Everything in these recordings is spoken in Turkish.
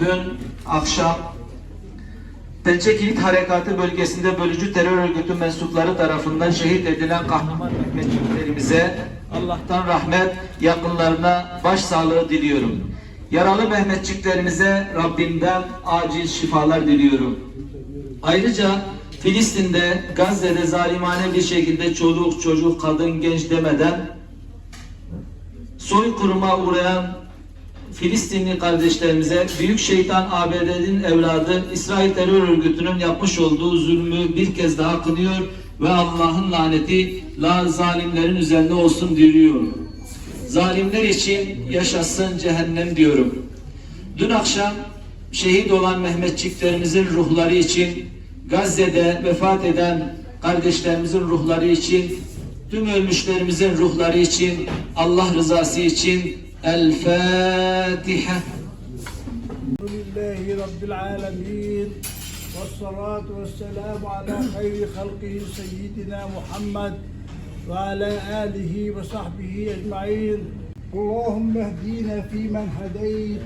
dün akşam Pençe Kilit Harekatı bölgesinde bölücü terör örgütü mensupları tarafından şehit edilen kahraman Mehmetçiklerimize Allah'tan rahmet, yakınlarına başsağlığı diliyorum. Yaralı Mehmetçiklerimize Rabbimden acil şifalar diliyorum. Ayrıca Filistin'de, Gazze'de zalimane bir şekilde çoluk, çocuk, kadın, genç demeden soykırıma uğrayan Filistinli kardeşlerimize Büyük Şeytan ABD'nin evladı İsrail terör örgütünün yapmış olduğu zulmü bir kez daha kınıyor ve Allah'ın laneti la zalimlerin üzerine olsun diyor. Zalimler için yaşasın cehennem diyorum. Dün akşam şehit olan Mehmetçiklerimizin ruhları için Gazze'de vefat eden kardeşlerimizin ruhları için tüm ölmüşlerimizin ruhları için Allah rızası için Fatiha. الحمد لله رب العالمين والصلاة والسلام على خير خلقه سيدنا محمد وعلى آله وصحبه أجمعين اللهم اهدينا فيمن هديت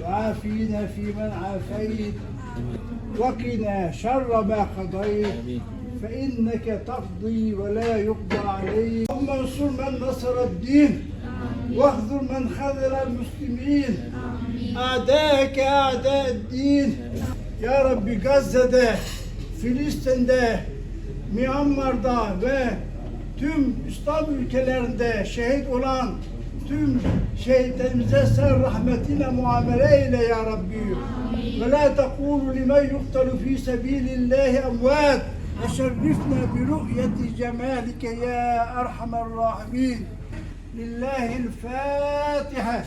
وعافينا فيمن عافيت وقنا شر ما قضيت فإنك تقضي ولا يقضى عليك اللهم انصر من نصر الدين واخذل من خذل المسلمين أعداءك أعداء الدين Ya Rabbi Gazze'de, Filistin'de, Myanmar'da ve tüm İslam ülkelerinde şehit olan tüm şehitlerimize sen rahmetinle muamele eyle ya Rabbi. Ve la tekulu limen yuktalu fi sebilillahi emvat ve şerrifna bi ru'yeti cemalike ya erhamer rahimin. لله الفاتحة.